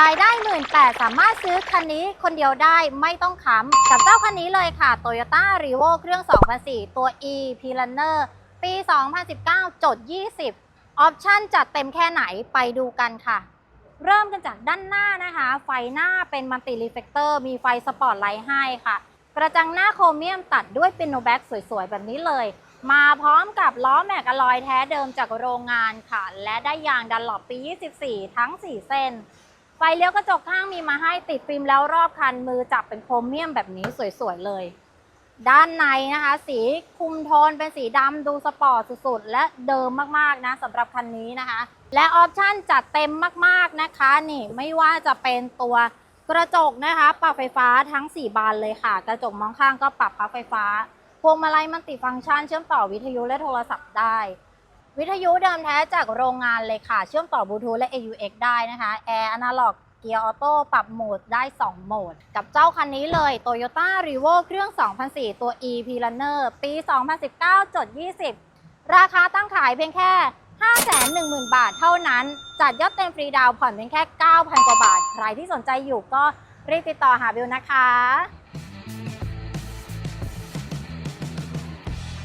รายได้หมื่นแปดสามารถซื้อคันนี้คนเดียวได้ไม่ต้องค้ำกับเจ้าคันนี้เลยค่ะ Toyota r e v o เครื่อง 2004 ตัว E p l a n n e r ปี 2019 จด 20 ออปชั่นจัดเต็มแค่ไหนไปดูกันค่ะ เริ่มกันจากด้านหน้านะคะ ไฟหน้าเป็นมัลติรีเฟกเตอร์มีไฟสปอตไลท์ให้ค่ะ กระจังหน้าโครเมียมตัดด้วยเป็นโนแบ็กสวยๆ แบบนี้เลย มาพร้อมกับล้อแม็กอลอยแท้เดิมจากโรงงานค่ะ และได้ยางดันหลบปี 24 ทั้ง 4 เส้น ฟเลี้ยวกระจกข้างมีมาให้ติดฟิล์มแล้วรอบคันมือจับเป็นโครเมียมแบบนี้สวยๆเลย ด้านในนะคะ สีคุมโทนเป็นสีดำดูสปอร์ตสุดๆ และเดิมมากๆนะสำหรับคันนี้นะคะ และออปชั่นจัดเต็มมากๆนะคะ นี่ไม่ว่าจะเป็นตัวกระจกนะคะปรับไฟฟ้าทั้ง 4 บานเลยค่ะ กระจกมองข้างก็ปรับพับไฟฟ้าพวงมาลัยมันติฟังก์ชันเชื่อมต่อวิทยุและโทรศัพท์ได้ วิทยุเดิมแท้จากโรงงานเลยค่ะ เชื่อมต่อบลูทูธและ AUX ได้นะคะ แอร์อนาล็อกเกียร์ออโต้ปรับโหมดได้ 2 โหมด กับเจ้าคันนี้เลย Toyota r e v o เครื่อง 2004 ตัว e p l a n n e r ปี 2019จด20 ราคาตั้งขายเพียงแค่ 510,000 บาทเท่านั้น จัดยอดเต็มฟรีดาวผ่อนเพียงแค่ 9,000 กว่าบาท ใครที่สนใจอยู่ก็รีบติดต่อหาบิวนะคะ